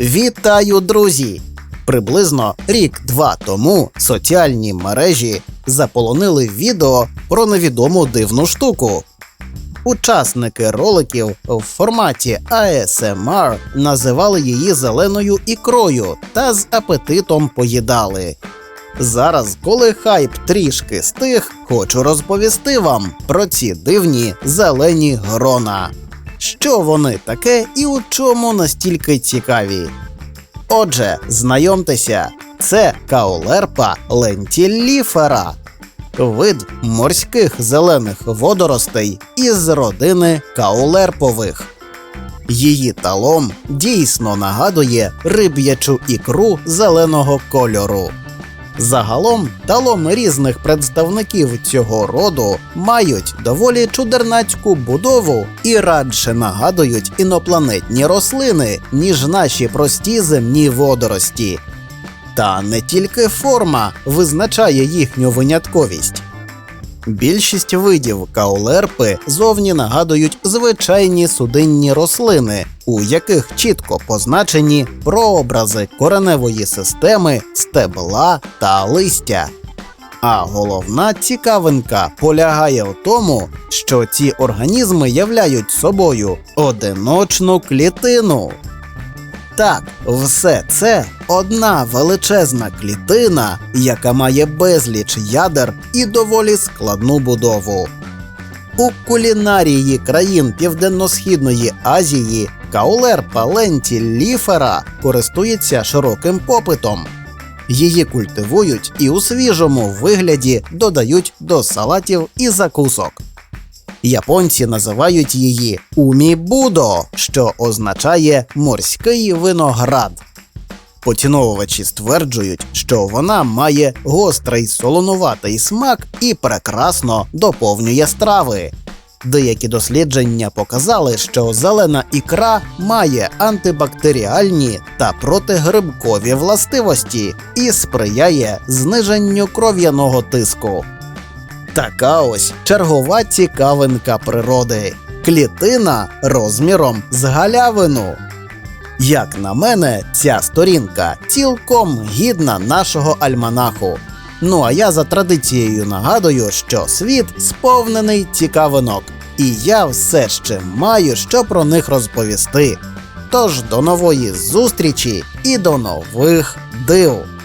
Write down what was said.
Вітаю, друзі! Приблизно рік-два тому соціальні мережі заполонили відео про невідому дивну штуку. Учасники роликів в форматі ASMR називали її зеленою ікрою та з апетитом поїдали. Зараз, коли хайп трішки стих, хочу розповісти вам про ці дивні зелені грона. Що вони таке і у чому настільки цікаві? Отже, знайомтеся, це каолерпа лентіліфера, вид морських зелених водоростей із родини каолерпових. Її талом дійсно нагадує риб'ячу ікру зеленого кольору. Загалом талом різних представників цього роду мають доволі чудернацьку будову і радше нагадують інопланетні рослини, ніж наші прості земні водорості. Та не тільки форма визначає їхню винятковість. Більшість видів каолерпи зовні нагадують звичайні судинні рослини, у яких чітко позначені прообрази кореневої системи, стебла та листя. А головна цікавинка полягає в тому, що ці організми являють собою одиночну клітину. Так, все це одна величезна клітина, яка має безліч ядер і доволі складну будову. У кулінарії країн Південно-Східної Азії каулерпа лентіліфера користується широким попитом. Її культивують і у свіжому вигляді додають до салатів і закусок. Японці називають її умібудо, що означає морський виноград. Поціновувачі стверджують, що вона має гострий солонуватий смак і прекрасно доповнює страви. Деякі дослідження показали, що зелена ікра має антибактеріальні та протигрибкові властивості і сприяє зниженню кров'яного тиску. Така ось чергова цікавинка природи. Клітина розміром з галявину. Як на мене, ця сторінка цілком гідна нашого альманаху. Ну а я за традицією нагадую, що світ сповнений цікавинок, і я все ще маю що про них розповісти. Тож до нової зустрічі і до нових див!